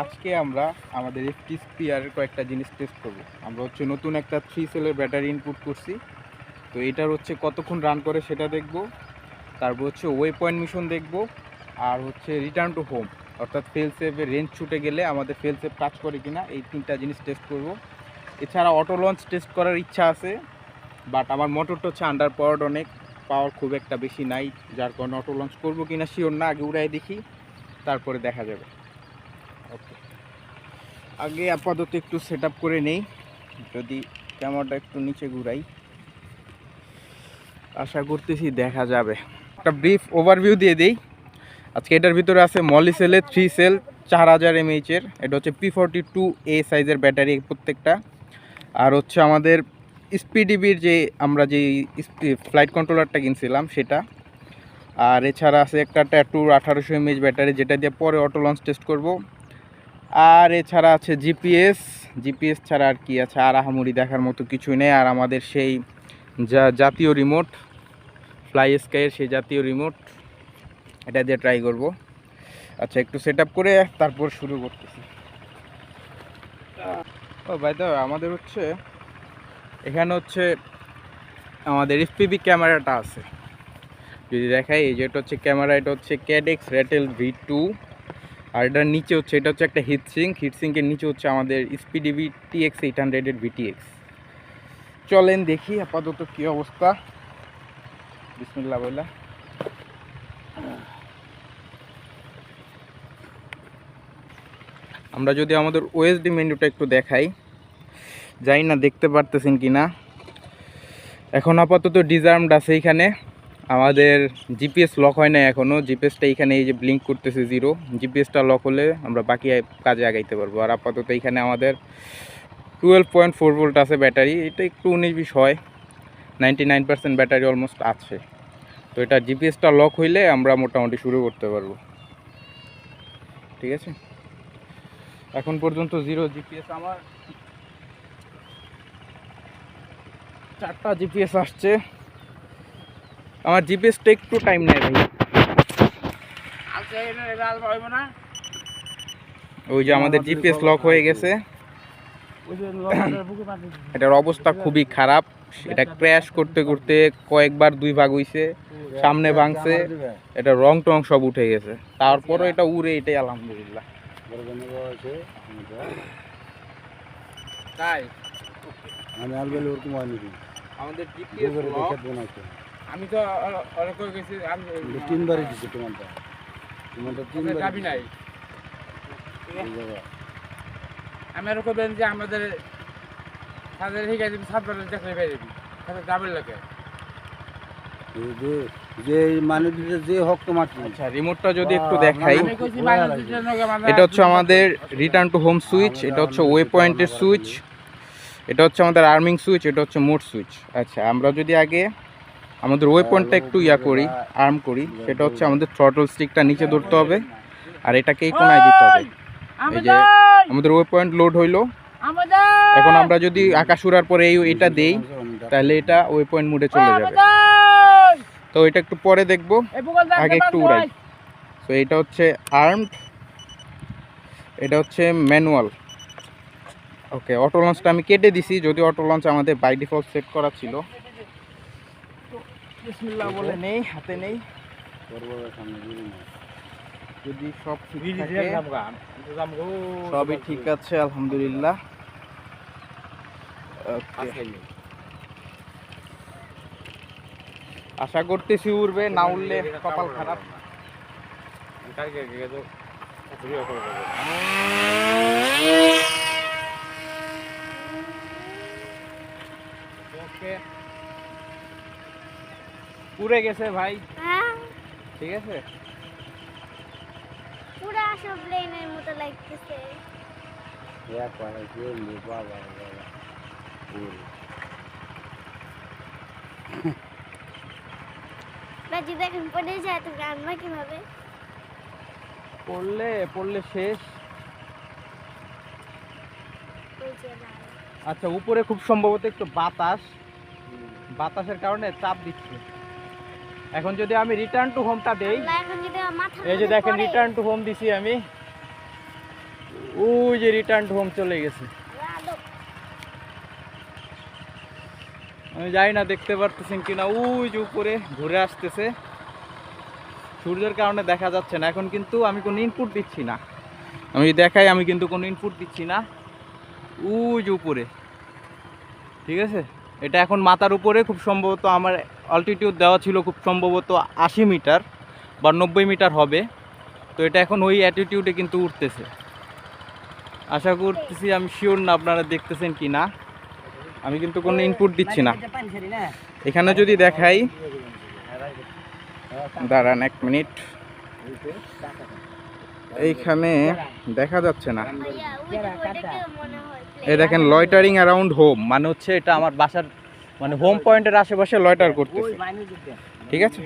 আজকে আমরা আমাদের এফটি স্পিয়ারের কয়েকটা জিনিস টেস্ট করব। আমরা হচ্ছে নতুন একটা থ্রি সেলের ব্যাটারি ইনপুট করছি। তো এটার হচ্ছে কতক্ষণ রান করে সেটা দেখব। তারপর হচ্ছে ওয়ে পয়েন্ট মিশন দেখব। আর হচ্ছে রিটার্ন টু হোম অর্থাৎ ফেল সেভের রেঞ্জ ছুটে গেলে আমাদের ফেল সেভ কাজ করে কিনা, এই তিনটা জিনিস টেস্ট করব। এছাড়া অটো লঞ্চ টেস্ট করার ইচ্ছা আছে বাট আমার মোটরটা হচ্ছে আন্ডার পাওয়ার অনেক পাওয়ার খুব একটা বেশি নাই, যার কারণে অটো লঞ্চ করব কিনা শিওর না, আগে উড়াই দেখি, তারপরে দেখা যাবে। আগে আপাতত একটু সেট করে নেই। যদি ক্যামেরাটা একটু নিচে ঘুরাই। আশা করতেছি দেখা যাবে। একটা ব্রিফ ওভারভিউ দিয়ে দিই। আজকে এটার ভিতরে আছে মলি সেলে থ্রি সেল চার হাজার এমএইচের এটা হচ্ছে পি ফর্টি টু এ সাইজের ব্যাটারি প্রত্যেকটা। আর হচ্ছে আমাদের স্পিডিবির যে আমরা যে ফ্লাইট কন্ট্রোলারটা কিনছিলাম, সেটা। আর এছাড়া আছে একটা ট্যাটুর আঠারোশো এমএইচ ব্যাটারি যেটা দিয়ে পরে অটো লঞ্চ টেস্ট করব। আর এছাড়া আছে জিপিএস জিপিএস ছাড়া আর কি আছে? আর আহামরি দেখার মতো কিছুই নেই। আর আমাদের সেই যা, জাতীয় রিমোট ফ্লাই স্কাইয়ের সেই জাতীয় রিমোট এটা দিয়ে ট্রাই করব। আচ্ছা একটু সেট করে তারপর শুরু করতেছি। ও ভাই তো আমাদের হচ্ছে, এখানে হচ্ছে আমাদের এফপিবি ক্যামেরাটা আছে। যদি দেখাই, এই যে এটা হচ্ছে ক্যামেরা, এটা হচ্ছে ক্যাডেক্স রেটেল ভি টু আর এটার নিচে হচ্ছে, এটা হচ্ছে একটা হিটসিঙ্ক হিটসিঙ্কের নিচে হচ্ছে আমাদের স্পিডিবি টিএক্স এইট হান্ড্রেডের ভিটিএক্স চলেন দেখি আপাতত কী অবস্থা। বিসমিল্লা বললা আমরা যদি আমাদের ওএসডি মেনুটা একটু দেখাই, জানি না দেখতে পারতেছেন কি না এখন আপাতত ডিজার্মড আছে এইখানে আমাদের জিপিএস লক হয় না এখনও জিপিএসটা এইখানে এই যে ব্লিঙ্ক করতেছে জিরো জিপিএসটা লক হলে আমরা বাকি কাজে আগাইতে পারব। আর আপাতত এইখানে আমাদের টুয়েলভ পয়েন্ট ফোর ভোল্ট আছে ব্যাটারি। এটা একটু উনিশ বিশ হয়। Ninety nine percent battery almost আছে। তো এটা জিপিএসটা লক হইলে আমরা মোটামুটি শুরু করতে পারব। ঠিক আছে? এখন পর্যন্ত জিরো জিপিএস আমার চারটা জিপিএস আসছে। আমার জিপিএসটা একটু টাইম নেয় ভাই। ওই যে আমাদের জিপিএস লক হয়ে গেছে। এটার অবস্থা খুবই খারাপ। এটা ক্র্যাশ করতে করতে কয়েকবার দুই ভাগ হইছে সামনে ভাঙছে। এটা রং টং সব উঠে গেছে। তারপরও এটা উড়ে এটাই আলহামদুলিল্লাহ। তাই? আমি আলবেল ওরকম হয়নি। আমাদের জিপিএস লক আমি তো অনেক গেছি আমি তিনবারই দিচ্ছে তোমারটা। তোমারটা তিনবার যাবি নাই। আমি আরও করবেন যে আমাদের তাদের ঠিক আছে সাতবার দেখলে পেয়ে যাবি তাদের যাবেন লাগে যে মানে দিতে যে হক তোমার আচ্ছা রিমোটটা যদি একটু দেখাই। এটা হচ্ছে আমাদের রিটার্ন টু হোম সুইচ এটা হচ্ছে ওয়ে পয়েন্টের সুইচ এটা হচ্ছে আমাদের আর্মিং সুইচ এটা হচ্ছে মোড সুইচ আচ্ছা আমরা যদি আগে আমাদের ওয়ে পয়েন্টটা একটু ইয়া করি আর্ম করি। সেটা হচ্ছে আমাদের থ্রটল স্টিকটা নিচে ধরতে হবে আর এটাকে এই কোনায় দিতে হবে। এই যে আমাদের! ওয়ে পয়েন্ট লোড হইল। এখন আমরা যদি আকাশ উড়ার পরে এই এটা দেই তাহলে এটা ওয়ে পয়েন্ট মুডে চলে যাবে। তো এটা একটু পরে দেখব আগে একটু উড়াই। তো এটা হচ্ছে আর্মড এটা হচ্ছে ম্যানুয়াল ওকে অটো লঞ্চটা আমি কেটে দিছি যদি অটো লঞ্চ আমাদের বাই ডিফল্ট সেট করা ছিল। বিসমিল্লাহ বলে নেই হাতে নেই। যদি সব ঠিক থাকে সবই ঠিক আছে আলহামদুলিল্লাহ। আশা করতেছি উড়বে না উড়লে কপাল খারাপ। ওকে। পুড়ে গেছে ভাই। হ্যাঁ। ঠিক আছে? পুরা সব প্লেনের মতো লাগতেছে। বাজি দেখেন পড়ে যায় তো রান্না কীভাবে? পড়লে পড়লে শেষ। আচ্ছা উপরে খুব সম্ভবত একটু বাতাস। বাতাসের কারণে চাপ দিচ্ছে। এখন যদি আমি রিটার্ন টু হোমটা দেই এই যে দেখেন রিটার্ন টু হোম দিছি আমি। ওই যে রিটার্ন টু হোম চলে গেছে। আমি যাই না দেখতে পারতেছেন কিনা ওই যে উপরে ঘুরে আসতেছে। সূর্যের কারণে দেখা যাচ্ছে না এখন কিন্তু আমি কোনো ইনপুট দিচ্ছি না। আমি দেখাই আমি কিন্তু কোনো ইনপুট দিচ্ছি না। ওই যে উপরে। ঠিক আছে? এটা এখন মাথার উপরে খুব সম্ভবত আমার অল্টিটিউড দেওয়া ছিল খুব সম্ভবত আশি মিটার বা নব্বই মিটার হবে। তো এটা এখন ওই অ্যাটিটিউডে কিন্তু উঠতেছে। আশা করতেছি আমি শিওর না আপনারা দেখতেছেন কি না। আমি কিন্তু কোনো ইনপুট দিচ্ছি না। এখানে যদি দেখাই। দাঁড়ান এক মিনিট। এইখানে দেখা যাচ্ছে না। এই দেখেন লয়টারিং অ্যারাউন্ড হোম মানে হচ্ছে এটা আমার বাসার মানে হোম পয়েন্টের আশেপাশে লয়টার করতেছে। ঠিক আছে?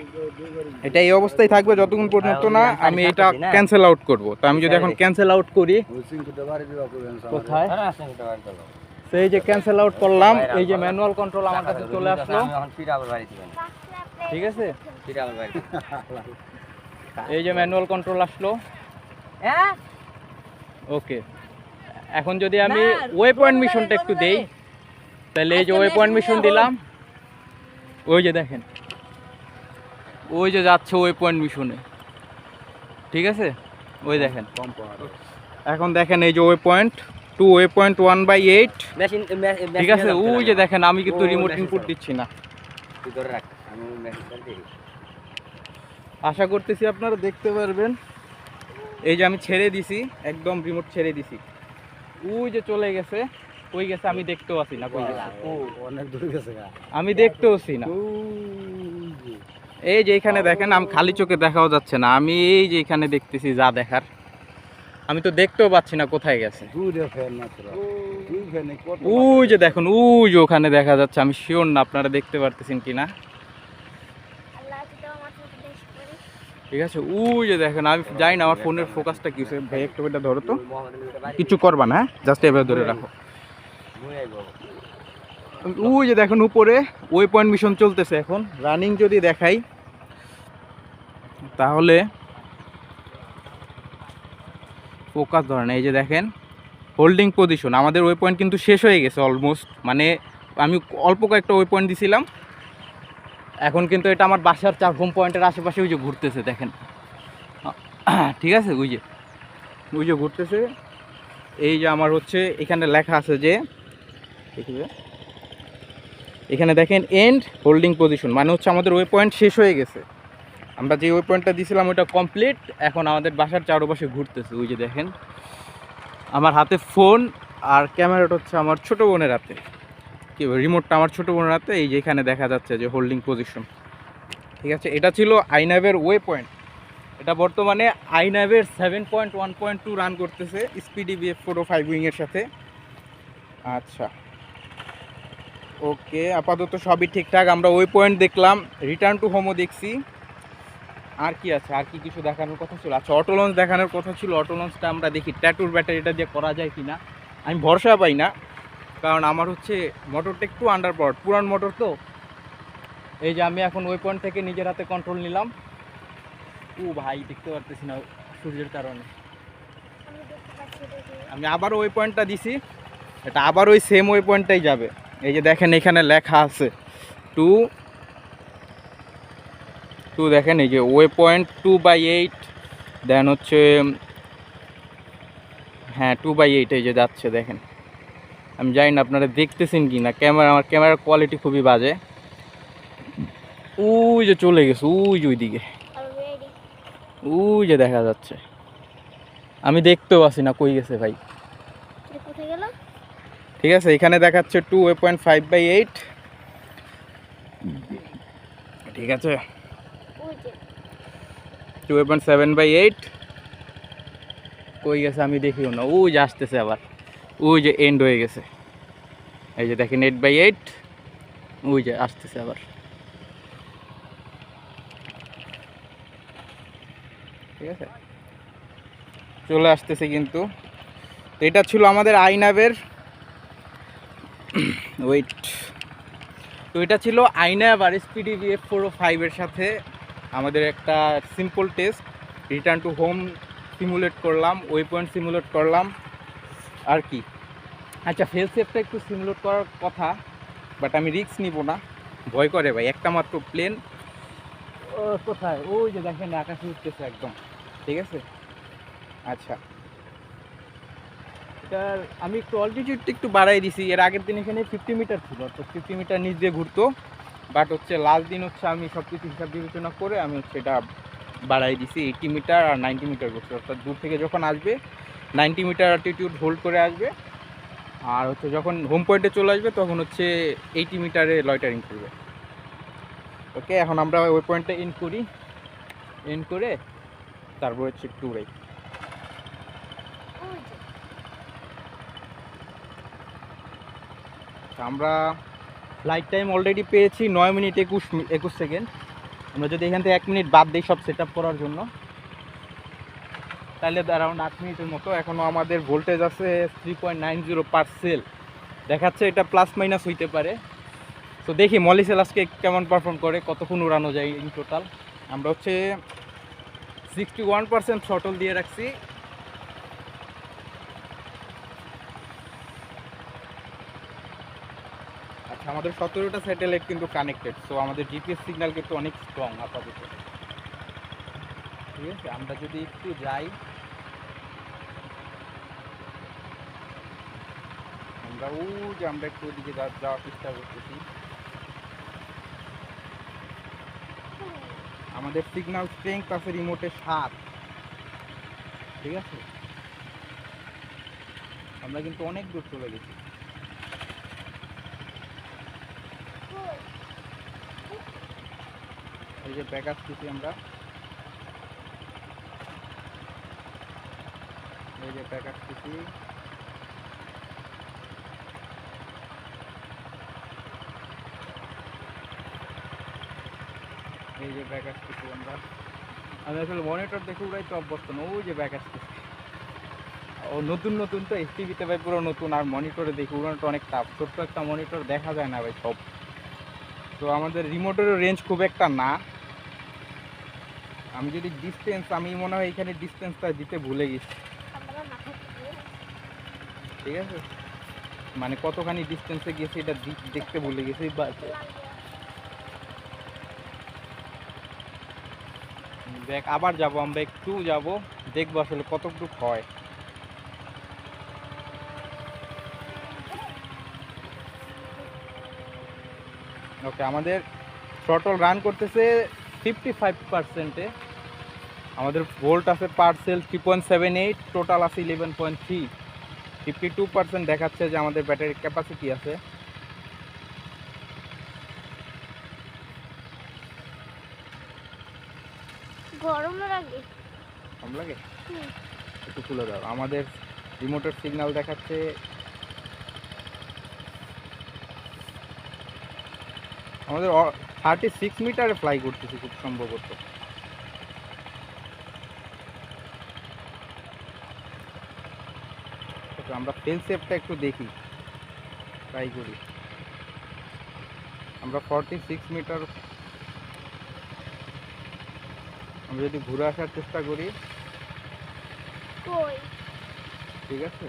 এটা এই অবস্থায় থাকবে যতক্ষণ পর্যন্ত না আমি এটা ক্যান্সেল আউট করব। তো আমি যদি এখন ক্যান্সেল আউট করি কোথায়? তো এই যে ক্যান্সেল আউট করলাম এই যে ম্যানুয়াল কন্ট্রোল আমার কাছে চলে আসলো। ঠিক আছে? এই যে ম্যানুয়াল কন্ট্রোল আসলো। ওকে এখন যদি আমি ওয়ে পয়েন্ট মিশনটা একটু দেই। তাহলে এই যে ওয়ে পয়েন্ট মিশন দিলাম। ওই যে দেখেন। ওই যে যাচ্ছে ওয়ে পয়েন্ট মিশনে ঠিক আছে? ওই দেখেন। এখন দেখেন এই যে waypoint two waypoint one by eight ঠিক আছে? ওই যে দেখেন আমি কিন্তু রিমোট ইনপুট দিচ্ছি না। আশা করতেছি আপনারা দেখতে পারবেন। এই যে আমি ছেড়ে দিছি একদম রিমোট ছেড়ে দিছি। ওই যে চলে গেছে। কই গেছে আমি দেখতেও আছি না কই গেছে? ও অনেক দূরে গেছে আমি দেখতেও আছি না। এই যে এখানে দেখেন আমি খালি চোখে দেখাও যাচ্ছে না। আমি এই যে এখানে দেখতেছি যা দেখার আমি তো দেখতেও পাচ্ছি না কোথায় গেছে। দূরে ফ্যান মাত্র। দুই ফ্যানে কত ওই যে দেখুন ওই যে ওখানে দেখা যাচ্ছে আমি শিওর না আপনারা দেখতে পারতেছেন কি না আল্লাহ তো মাত্র দেশ করি ঠিক আছে ওই যে দেখেন আমি জানি না আমার ফোনের ফোকাসটা কি ভাই একটু ধরো তো। কিছু করবা না হ্যাঁ? জাস্ট এভাবে ধরে রাখো। ওই যে দেখুন উপরে, ওই পয়েন্ট মিশন চলতেছে এখন। রানিং যদি দেখাই, তাহলে ফোকাস ধরেন, এই যে দেখেন হোল্ডিং পজিশন আমাদের ওই পয়েন্ট কিন্তু শেষ হয়ে গেছে অলমোস্ট মানে আমি অল্প কয়েকটা ওই পয়েন্ট দিছিলাম। এখন কিন্তু এটা আমার বাসার চার হোম পয়েন্টের আশেপাশে ওই যে ঘুরতেছে, দেখেন। ঠিক আছে, ওই যে ওই যে ঘুরতেছে। এই যে আমার হচ্ছে, এখানে লেখা আছে যে দেখবে। এখানে দেখেন এন্ড হোল্ডিং পজিশন মানে হচ্ছে আমাদের ওয়ে পয়েন্ট শেষ হয়ে গেছে। আমরা যে ওয়ে পয়েন্টটা দিয়েছিলাম ওইটা কমপ্লিট এখন আমাদের বাসার চারপাশে ঘুরতেছে, ওই যে দেখেন। আমার হাতে ফোন আর ক্যামেরাটা হচ্ছে আমার ছোটো বোনের হাতে। কি রিমোটটা আমার ছোটো বোনের হাতে, এই যে এখানে দেখা যাচ্ছে যে হোল্ডিং পজিশন ঠিক আছে, এটা ছিল আইনাভের ওয়ে পয়েন্ট এটা বর্তমানে আইনাভের seven point one point two run করতেছে Speedy Bee F four five উইংয়ের সাথে। আচ্ছা। ওকে, আপাতত সবই ঠিকঠাক। আমরা ওই পয়েন্ট দেখলাম রিটার্ন টু হোমও দেখছি। আর কি আছে? আর কি কিছু দেখানোর কথা ছিল? আচ্ছা অটো লঞ্চ দেখানোর কথা ছিল অটো লঞ্চটা আমরা দেখি। ট্যাটুর ব্যাটারিটা দিয়ে করা যায় কি না আমি ভরসা পাই না। কারণ আমার হচ্ছে মোটরটা একটু আন্ডার পাওয়ার পুরান মোটর তো। এই যে আমি এখন ওই পয়েন্ট থেকে নিজের হাতে কন্ট্রোল নিলাম। ও ভাই, দেখতে পারতেছি না সূর্যের কারণে। আমি আবার ওই পয়েন্টটা দিছি। এটা আবার ওই সেম ওই পয়েন্টটাই যাবে। এই যে দেখেন এখানে লেখা আছে টু টু দেখেন এই যে waypoint two by eight then হচ্ছে হ্যাঁ টু বাই এইট এই যে যাচ্ছে দেখেন। আমি জানি না আপনারা দেখতেছেন কি না ক্যামেরা আমার ক্যামেরার কোয়ালিটি খুবই বাজে। ওই যে চলে গেছে ওই যে ওইদিকে। ওই যে দেখা যাচ্ছে। আমি দেখতেও আছি না কই গেছে ভাই। ঠিক আছে, এখানে দেখাচ্ছে two waypoint five by eight ঠিক আছে। Two waypoint seven by eight কই গেছে আমি দেখিও না ওই যে আসতেছে আবার। ওই যে এন্ড হয়ে গেছে। এই যে দেখেন এইট বাই এইট ওই যে আসতেছে আবার। ঠিক আছে। চলে আসতেছে কিন্তু। এটা ছিল আমাদের আইনাবের ওয়েট তো এটা ছিল আইনাব আর এসপিডি বিএফ ফোর ও ফাইভের সাথে আমাদের একটা simple test return to home simulate করলাম ওয়ে পয়েন্ট সিমুলেট করলাম। আর কি? আচ্ছা ফেল সেফটা একটু সিমুলেট করার কথা বাট আমি রিস্ক নিব না। ভয় করে ভাই, একটা মাত্র প্লেন কোথায়? ওই যে দেখেন, আকাশে উঠতেছে একদম। ঠিক আছে? আচ্ছা। এটার, আমি একটু অল্টিটিউডটা একটু বাড়াই দিছি। এর আগের দিন এখানে ফিফটি মিটার ছিল, তো ফিফটি মিটার নিচ দিয়ে ঘুরতো। বাট হচ্ছে লাস্ট দিন হচ্ছে আমি সব কিছু হিসাব বিবেচনা করে আমি হচ্ছে এটা বাড়াই দিছি। এইটি মিটার আর নাইনটি মিটার করছি অর্থাৎ দূর থেকে যখন আসবে নাইনটি মিটার অ্যাটিটিউড হোল্ড করে আসবে। আর হচ্ছে যখন হোম পয়েন্টে চলে আসবে, তখন হচ্ছে এইটি মিটারে লয়টারিং করবে। ওকে এখন আমরা ওই পয়েন্টটা ইন করি। ইন করে তারপর হচ্ছে একটু উড়াই ওই যে তো আমরা ফ্লাইট টাইম অলরেডি পেয়েছি নয় মিনিট একুশ একুশ সেকেন্ড আমরা যদি এখান থেকে এক মিনিট বাদ দিই সব সেট করার জন্য, তাহলে অ্যারাউন্ড আট মিনিটের মতো। এখনও আমাদের ভোল্টেজ আছে three point nine zero per cell দেখাচ্ছে এটা প্লাস মাইনাস হইতে পারে। তো দেখি মলিসেল আজকে কেমন পারফর্ম করে, কতক্ষণ উড়ানো যায় ইন টোটাল আমরা হচ্ছে সিক্সটি ওয়ান পার্সেন্ট শটল দিয়ে রাখছি আচ্ছা আমাদের সতেরোটা স্যাটেলাইট কিন্তু কানেক্টেড সো আমাদের জিপিএস সিগন্যাল কিন্তু অনেক স্ট্রং আপাতত। ঠিক আছে, আমরা যদি একটু যাই। আমরা, ও যে আমরা একটু ওদিকে যাওয়ার চেষ্টা করতেছি। আমাদের সিগন্যাল স্ট্রেংথ আছে রিমোটে সাত। ঠিক আছে? আমরা কিন্তু অনেক দূর চলে গেছি কই? এই যে ব্যাক আসতেছি আমরা। এই যে ব্যাক আসতেছি এই যে ব্যাক আসতেছি আমরা। আমি আসলে মনিটর দেখে উড়াই তো অভ্যস্ত না, ওই যে ব্যাক আসতেছি ও নতুন নতুন তো এস টিভিতে ভাই পুরো নতুন, আর মনিটরে দেখি উড়ানোটা অনেক টাফ ছোট্ট একটা মনিটর দেখা যায় না ভাই সব। তো আমাদের রিমোটেরও রেঞ্জ খুব একটা না। আমি যদি ডিস্টেন্স আমি মনে হয় এখানে ডিস্টেন্সটা দিতে ভুলে গেছি। ঠিক আছে? মানে কতখানি ডিস্টেন্সে গেছি এটা দেখতে ভুলে গেছি বা দেখ আবার যাব আমরা একটু যাব দেখব আসলে কতটুকু হয়। ওকে আমাদের শটল রান করতেছে ফিফটি ফাইভ পার্সেন্টে আমাদের ভোল্ট আছে per cell three point seven eight total আছে eleven point three fifty two percent দেখাচ্ছে যে আমাদের ব্যাটারির ক্যাপাসিটি আছে। গরম লাগে। একটু খুলে দাও। আমাদের রিমোটের সিগন্যাল দেখাচ্ছে। আমাদের থার্টি সিক্স মিটারে ফ্লাই করতেছি খুব সম্ভবত। আমরা ফেল সেফটা একটু দেখি। ট্রাই করি। আমরা ফর্টি সিক্স মিটার আমরা যদি ঘুরে আসার চেষ্টা করি। ঠিক আছে?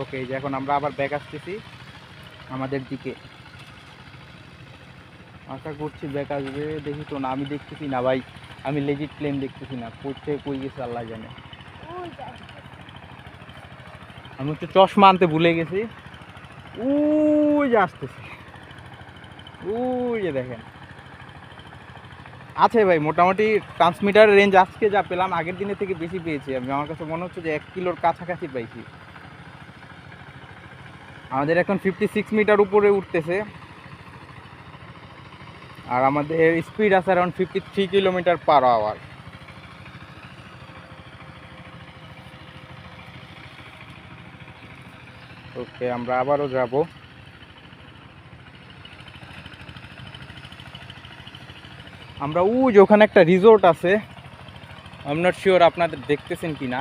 ওকে এই যে এখন আমরা আবার ব্যাক আসতেছি আমাদের দিকে। আশা করছি ব্যাক আসবে। দেখি তো না আমি দেখতেছি না ভাই। আমি লেজিট প্লেন দেখতেছি না। করতে কই গেছে আল্লাহ জানে। আমি হচ্ছে চশমা আনতে ভুলে গেছি। ওই যে আসতেছে। ওই যে দেখেন। আছে ভাই, মোটামুটি ট্রান্সমিটার রেঞ্জ আজকে যা পেলাম, আগের দিনের থেকে বেশি পেয়েছি আমি। আমার কাছে মনে হচ্ছে যে এক কিলোর কাছাকাছি পাইছি। আমাদের এখন ফিফটি সিক্স মিটার উপরে উঠতেছে। আর আমাদের স্পিড আছে around fifty three kilometre per hour okay, আমরা আবারও যাব। আমরা যে, ওখানে একটা রিসোর্ট আছে। আই নট শিওর আপনাদের দেখতেছেন কি না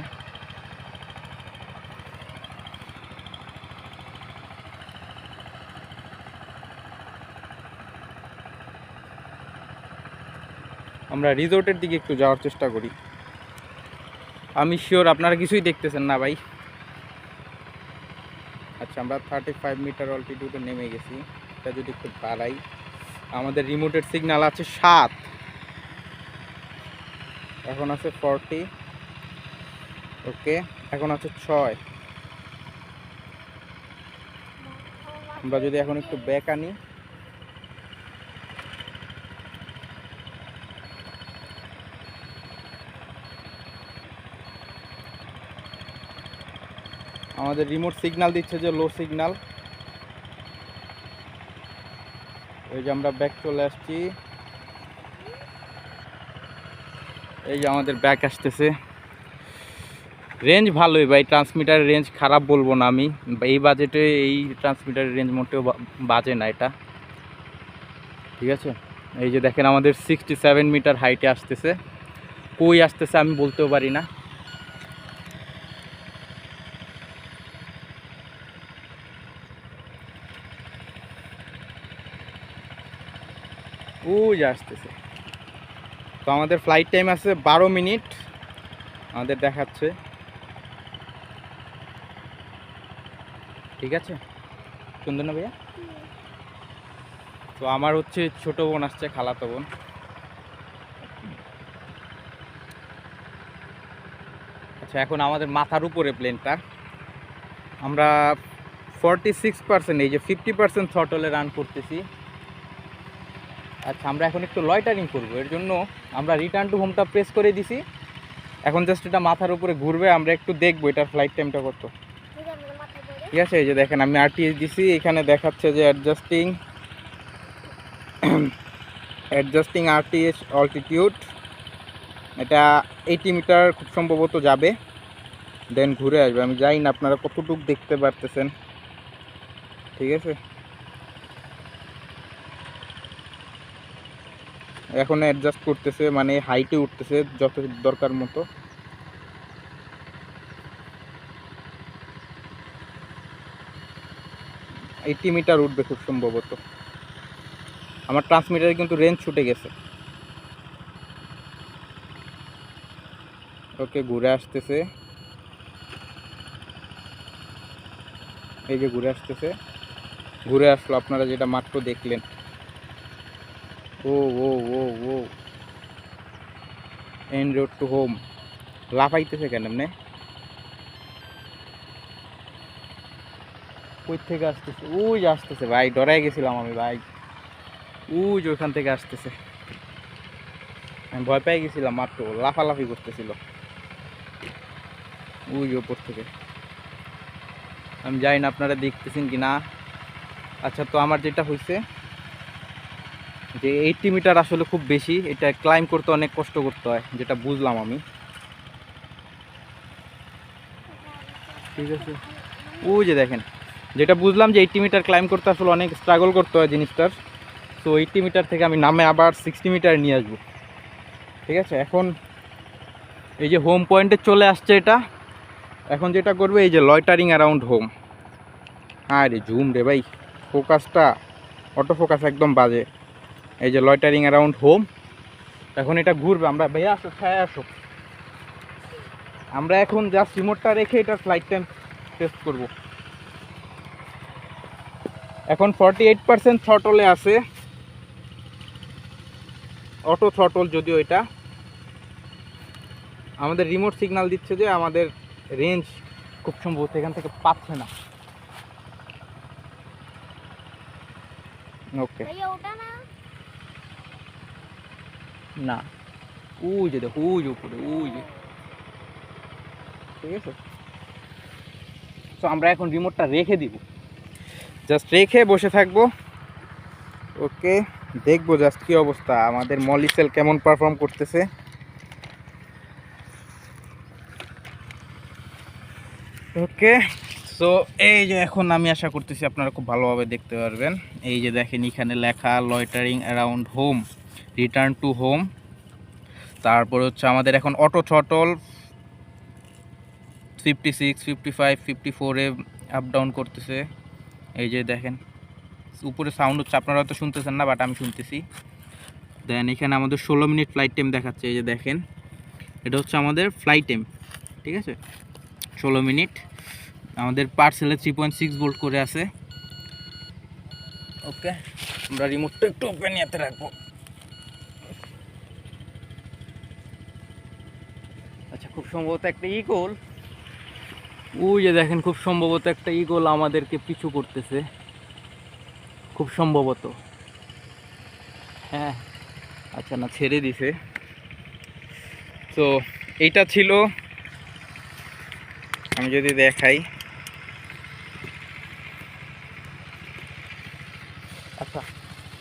আমরা রিসোর্টের দিকে একটু যাওয়ার চেষ্টা করি। আমি শিওর আপনারা কিছুই দেখতেছেন না, ভাই। আচ্ছা আমরা থার্টি ফাইভ মিটার অল্টিটিউডে নেমে গেছি। এটা যদি খুব বাড়াই, আমাদের রিমোটের সিগন্যাল আছে সাত। এখন আছে ফর্টি ওকে এখন আছে ছয়। আমরা যদি এখন একটু ব্যাক আনি আমাদের রিমোট সিগনাল দিচ্ছে যে লো সিগনাল এই যে আমরা ব্যাক চলে আসছি। এই যে আমাদের ব্যাক আসতেছে। রেঞ্জ ভালোই ভাই ট্রান্সমিটারের রেঞ্জ খারাপ বলব না আমি। এই বাজেটে এই ট্রান্সমিটারের রেঞ্জ মোটেও বাজে না এটা। ঠিক আছে? এই যে দেখেন আমাদের সিক্সটি সেভেন মিটার হাইটে আসতেছে। কই আসতেছে আমি বলতেও পারি না। ওই আসতেছে। তো আমাদের ফ্লাইট টাইম আছে বারো মিনিট। আমাদের দেখাচ্ছে। ঠিক আছে? সুন্দর না ভাইয়া? তো আমার হচ্ছে ছোট বোন আসছে, খালাতো বোন। আচ্ছা এখন আমাদের মাথার উপরে প্লেনটা আমরা ফর্টি সিক্স পার্সেন্ট এই যে ফিফটি পার্সেন্ট থটলে রান করতেছি। আচ্ছা আমরা এখন একটু লয়টারিং করব। এর জন্য আমরা রিটার্ন টু হোমটা প্রেস করে দিছি। এখন জাস্ট এটা মাথার উপরে ঘুরবে, আমরা একটু দেখব এটার ফ্লাইট টাইমটা কত। ঠিক আছে, এই যে দেখেন, আমি আরটিএস দিছি, এখানে দেখাচ্ছে যে অ্যাডজাস্টিং অ্যাডজাস্টিং আরটিএস অল্টিটিউড এটা এইটি মিটার খুব সম্ভবত যাবে দেন ঘুরে আসবে। আমি যাই না আপনারা কতটুকু দেখতে পারতেছেন। ঠিক আছে? এখন অ্যাডজাস্ট করতেছে মানে হাইটে উঠতেছে যত দরকার মতো। এইটি মিটার উঠবে খুব সম্ভবত। আমার ট্রান্সমিটারে কিন্তু রেঞ্জ ছুটে গেছে। ওকে, ঘুরে আসতেছে। এই যে ঘুরে আসতেছে। ঘুরে আসলো, আপনারা যেটা মাত্র দেখলেন। ও ও ও ও। এন রোড টু হোম লাফাইতেছে কেন এমনি? কই থেকে আসতেছে ওই আসতেছে ভাই, ডরাই গেছিলাম আমি ভাই। ওই যে ওখান থেকে আসতেছে। আমি ভয় পেয়ে গেছিলাম মাত্র, লাফালাফি করতেছিল। যে ওপর থেকে। আমি জানি না আপনারা দেখতেছেন কি না আচ্ছা তো আমার যেটা হয়েছে যে এইটটি মিটার আসলে খুব বেশি, এটা ক্লাইম করতে অনেক কষ্ট করতে হয়, যেটা বুঝলাম আমি। ঠিক আছে? ওই যে দেখেন, যেটা বুঝলাম যে এইটটি মিটার ক্লাইম করতে আসলে অনেক স্ট্রাগল করতে হয় জিনিসটার। সো এইটটি মিটার থেকে আমি নামে আবার সিক্সটি মিটার নিয়ে আসব। ঠিক আছে? এখন এই যে হোম পয়েন্টে চলে আসছে এটা। এখন যেটা করবে, এই যে লয়টারিং অ্যারাউন্ড হোম হ্যাঁ রে জুম রে ভাই ফোকাসটা অটো ফোকাস একদম বাজে। এই যে লয়টারিং অ্যারাউন্ড হোম এখন এটা ঘুরবে। আমরা ভাইয়া আসো, ছায়া আসো। আমরা এখন জাস্ট রিমোটটা রেখে এটা ফ্লাইট টাইম টেস্ট করব। এখন ফর্টি এইট পার্সেন্ট থ্রটলে আছে। অটো থ্রটল যদিও এটা। আমাদের রিমোট সিগন্যাল দিচ্ছে যে আমাদের রেঞ্জ খুব সম্ভবত এখান থেকে পাচ্ছে না। ওকে না। ওই যে দেখো ওই উপরে ওই ঠিক আছে তো আমরা এখন রিমোটটা রেখে দিব। জাস্ট রেখে বসে থাকব। ওকে, দেখব জাস্ট কি অবস্থা। আমাদের মলিসেল কেমন পারফর্ম করতেছে। ওকে সো এই যে এখন আমি আশা করতেছি আপনারা খুব ভালোভাবে দেখতে পারবেন। এই যে দেখেন, এখানে লেখা loitering around home return to home. তারপর হচ্ছে আমাদের এখন auto throttle fifty six, fifty five, fifty ফোরে আপ ডাউন করতেছে। এই যে দেখেন, উপরে সাউন্ড হচ্ছে, আপনারা তো শুনতেছেন না বাট আমি শুনতেছি। দেন এখানে আমাদের ষোলো মিনিট ফ্লাইট টাইম দেখাচ্ছে, এই যে দেখেন, এটা হচ্ছে আমাদের ফ্লাইট টাইম ঠিক আছে? ষোলো মিনিট, আমাদের পার্সেলে থ্রি পয়েন্ট সিক্স ভোল্ট করে আছে। ওকে আমরা রিমোটটা একটু ওপেন ইয়াতে রাখব আচ্ছা খুব সম্ভবত একটা ইগোল ওই যে দেখেন খুব সম্ভবত একটা ইগোল আমাদেরকে পিছু করতেছে। খুব সম্ভবত। হ্যাঁ। আচ্ছা না ছেড়ে দিছে। তো এইটা ছিল। আমি যদি দেখাই। আচ্ছা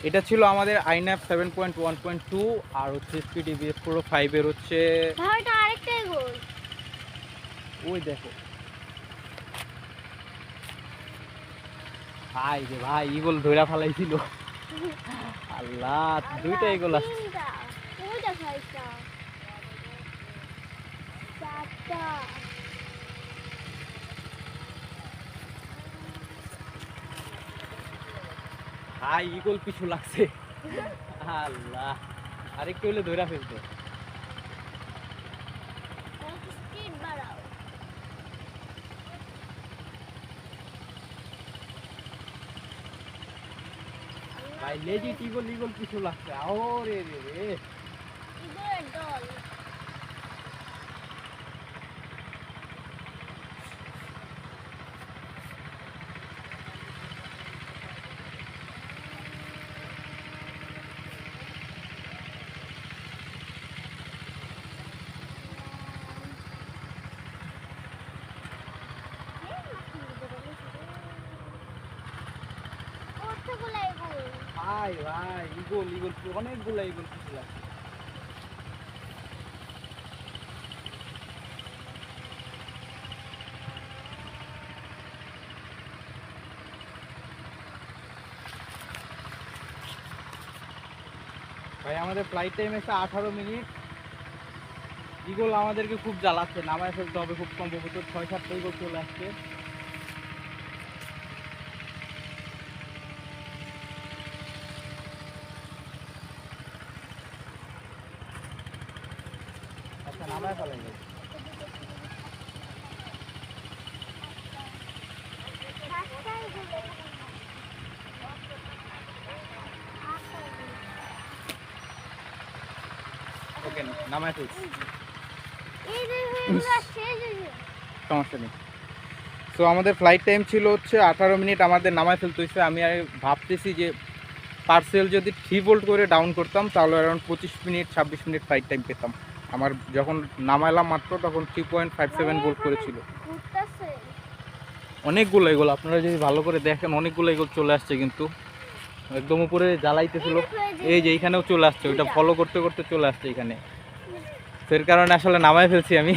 এটা ছিল আমাদের INAV seven point one point two আর হচ্ছে স্পিডি বিএস প্রো ফাইভের হচ্ছে ভাই ওটা আরেকটাই গোল ওই দেখো। ভাই রে ভাই ইগল ধইরা ফালাইছিল। আল্লাহ দুইটা ইগল আসছে ভাই ইগল পিছু লাগছে। আল্লাহ আরেকটু হলে ধইরা ফেলতো স্পিড বাড়াও ভাই লেজিট ইগল ইগল পিছু লাগছে। আরে রে রে ইগলের দল কতগুলো এগুলো ভাই ভাই ইগল ইগল লাগছে ভাই, আমাদের ফ্লাইট টাইম এসে আঠারো মিনিট। ইগল আমাদেরকে খুব জ্বালাচ্ছে, নামায় ফেলতে হবে, খুব সম্ভবত ছয় সাতটা ইগল চলে আসছে আচ্ছা নামায় ফেলাই যাবে পাঁচটা এগুলো ওকে নামায় সমস্যা নেই। তো আমাদের ফ্লাইট টাইম ছিল হচ্ছে আঠারো মিনিট আমাদের নামায় ফেলতে হয়েছে। আমি আর ভাবতেছি যে পার্সেল যদি থ্রি ভোল্ট করে ডাউন করতাম তাহলে অ্যারাউন্ড পঁচিশ মিনিট ছাব্বিশ মিনিট ফ্লাইট টাইম পেতাম। আমার যখন নামাইলাম মাত্র তখন three point five seven volt করেছিল। অনেকগুলো এগুলো আপনারা যদি ভালো করে দেখেন অনেকগুলো এগুলো চলে আসছে কিন্তু। একদম উপরে জ্বালাইতেছিল। এই যে এইখানেও চলে আসছে ওইটা ফলো করতে করতে চলে আসছে এখানে। তো এর কারণে আসলে নামায় ফেলছি আমি।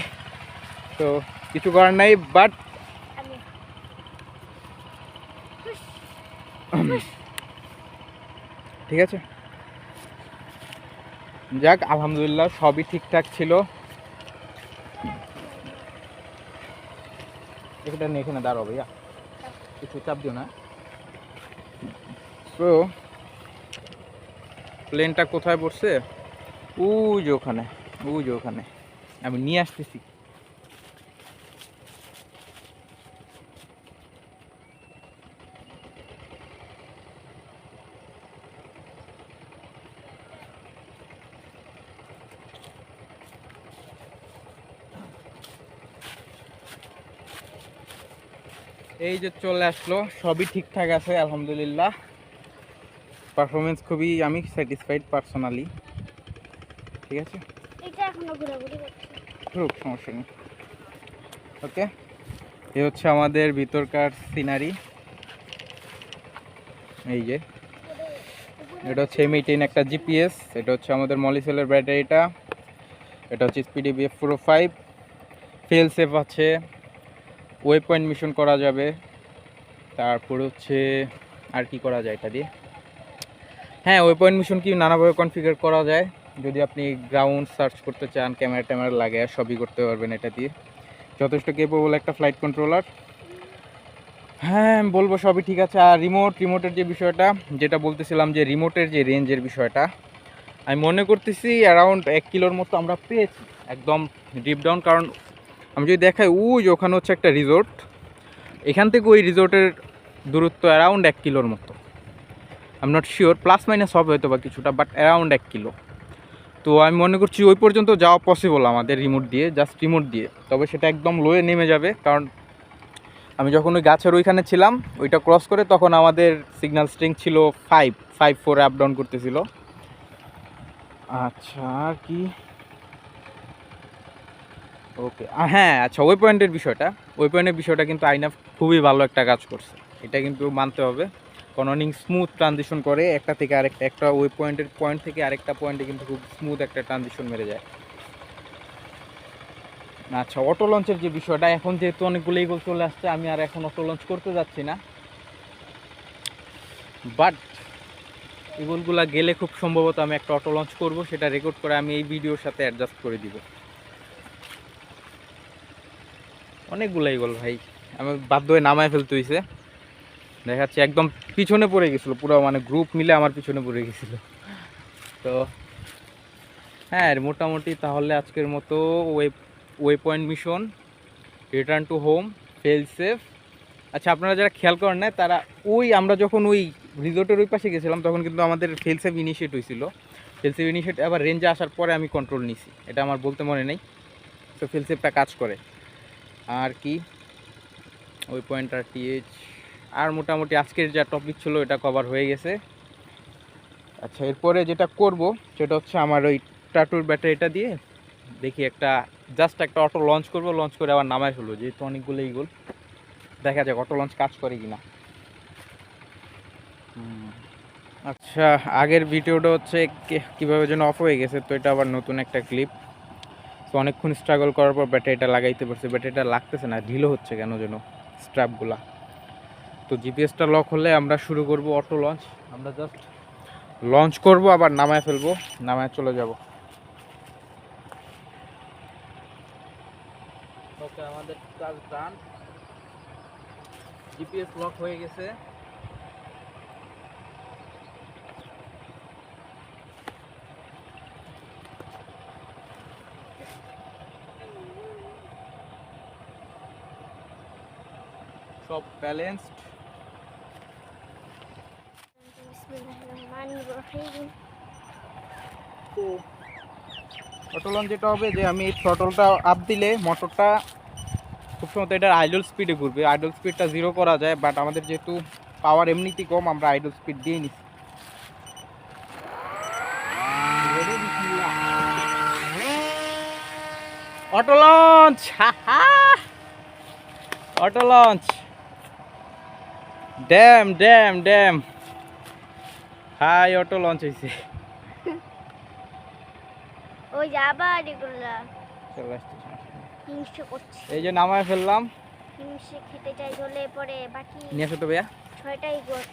তো কিছু করার নাই বাট ঠিক আছে। যাক আলহামদুলিল্লাহ সবই ঠিকঠাক ছিল। এটা নিয়ে এখানে দাঁড়াও ভাইয়া। কিছু চাপ দিও না। তো প্লেনটা কোথায় পড়ছে? ওই যে ওখানে। যে ওখানে। আমি নিয়ে আসতেছি। এই যে চলে আসলো, সবই ঠিকঠাক আছে, আলহামদুলিল্লাহ। পারফরমেন্স খুবই, আমি স্যাটিসফাইড পার্সোনালি ঠিক আছে? খুব সমস্যা নেই। ওকে? এ হচ্ছে আমাদের ভিতরকার সিনারি এই যে। এটা হচ্ছে এম এইটিন একটা জিপিএস এটা হচ্ছে আমাদের মলিসেলের ব্যাটারিটা এটা হচ্ছে Speedy Bee F pro five fail safe আছে। ওয়েব পয়েন্ট মিশন করা যাবে। তারপর হচ্ছে আর কি করা যায় এটা দিয়ে? হ্যাঁ ওয়েব পয়েন্ট মিশন কি নানাভাবে কনফিগার করা যায়। যদি আপনি গ্রাউন্ড সার্চ করতে চান ক্যামেরা ট্যামেরা লাগে, সবই করতে পারবেন এটা দিয়ে। যথেষ্ট কেপেবল একটা ফ্লাইট কন্ট্রোলার হ্যাঁ বলব সবই ঠিক আছে। আর রিমোট রিমোটের যে বিষয়টা, যেটা বলতেছিলাম যে রিমোটের যে রেঞ্জের বিষয়টা, আমি মনে করতেছি অ্যারাউন্ড এক কিলোর মতো আমরা পেয়েছি, একদম ডিপ ডাউন কারণ আমি যদি দেখাই ওই ওখানে হচ্ছে একটা রিসোর্ট এখান থেকে ওই রিসোর্টের দূরত্ব অ্যারাউন্ড এক কিলোর মতো। I not sure plus minus হবে হয়তো বা কিছুটা বাট অ্যারাউন্ড এক কিলো। তো আমি মনে করছি ওই পর্যন্ত যাওয়া পসিবল আমাদের রিমোট দিয়ে জাস্ট রিমোট দিয়ে। তবে সেটা একদম লোয়ে নেমে যাবে, কারণ আমি যখন ওই গাছের ওইখানে ছিলাম, ওইটা ক্রস করে তখন আমাদের সিগন্যাল স্ট্রিং ছিল five five four up down করতেছিল। আচ্ছা কি? ওকে হ্যাঁ আচ্ছা ওই পয়েন্টের বিষয়টা। ওই পয়েন্টের বিষয়টা কিন্তু আইনাফ খুবই ভালো একটা কাজ করছে। এটা কিন্তু মানতে হবে। কারণ স্মুথ ট্রানজিশন করে, একটা থেকে আরেকটা, একটা ওই পয়েন্টের পয়েন্ট থেকে আরেকটা পয়েন্টে কিন্তু খুব স্মুথ একটা ট্রানজিশন মেরে যায়। আচ্ছা অটো লঞ্চের যে বিষয়টা, এখন যেহেতু অনেকগুলো ইগল চলে আসছে, আমি আর এখন অটো লঞ্চ করতে যাচ্ছি না। বাট ইগলগুলা গেলে খুব সম্ভবত আমি একটা অটো লঞ্চ করব, সেটা রেকর্ড করে আমি এই ভিডিওর সাথে অ্যাডজাস্ট করে দিব। অনেকগুলো ইগল ভাই, আমি বাধ্য হয়ে নামায় ফেলতে হয়েছে দেখাচ্ছি একদম পিছনে পড়ে গেছিল, পুরো মানে গ্রুপ মিলে আমার পিছনে পড়ে গেছিল। তো হ্যাঁ মোটামুটি তাহলে আজকের মতো way waypoint mission return to home fail safe আচ্ছা আপনারা যারা খেয়াল করেন না তারা ওই আমরা যখন ওই রিজোর্টের ওই পাশে গেছিলাম, তখন কিন্তু আমাদের ফেল সেফ ইনিশিয়েট হয়েছিল। ফেল সেফ ইনিশিয়েট আবার রেঞ্জে আসার পরে আমি কন্ট্রোল নিছি, এটা আমার বলতে মনে নেই। তো ফেল সেফটা কাজ করে। আর কি? ওই পয়েন্ট আর টিএইচ আর মোটামুটি আজকের যা টপিক ছিল এটা কভার হয়ে গেছে। আচ্ছা এরপরে যেটা করব, সেটা হচ্ছে আমার ওই টাটুর ব্যাটারিটা দিয়ে দেখি একটা জাস্ট একটা অটো লঞ্চ করব লঞ্চ করে আবার নামায় ফেলব যেহেতু অনেকগুলো ইগল দেখা যাক অটো লঞ্চ কাজ করে কিনা। হুম। আচ্ছা আগের ভিডিওটা হচ্ছে কে- কীভাবে যেন অফ হয়ে গেছে, তো এটা আবার নতুন একটা ক্লিপ তো অনেকক্ষণ স্ট্রাগল করার পর ব্যাটারিটা লাগাইতে পারছে, ব্যাটারিটা লাগতেছে না, ঢিলো হচ্ছে কেন যেন স্ট্র্যাপগুলা তো জিপিএসটা লক হলে আমরা শুরু করব অটো লঞ্চ আমরা জাস্ট লঞ্চ করব, আবার নামায় ফেলব, নামায় চলে যাব। ওকে আমাদের কাজ ডান জিপিএস লক হয়ে গেছে। সব ব্যালেন্সড বিসমিল্লাহির তো অটোলন যেটা হবে যে আমি থ্রটলটা আপ দিলে মোটরটা খুব সময় এটার আইডল স্পিডে ঘুরবে। আইডল স্পিডটা জিরো করা যায় বাট আমাদের যেহেতু পাওয়ার এমনিতেই কম, আমরা আইডল স্পিড দিয়ে নিচ্ছি। Auto launch auto launch damn damn damn hi auto launch হইছে। ওই যাবা আদি এগুলা। চলে আসছে হিংসে করছে। এই যে নামায় ফেললাম। হিংসে খেতে চাই ঝোলে পরে বাকি নিয়ে আসো তো ভাইয়া। ছয়টাই গোট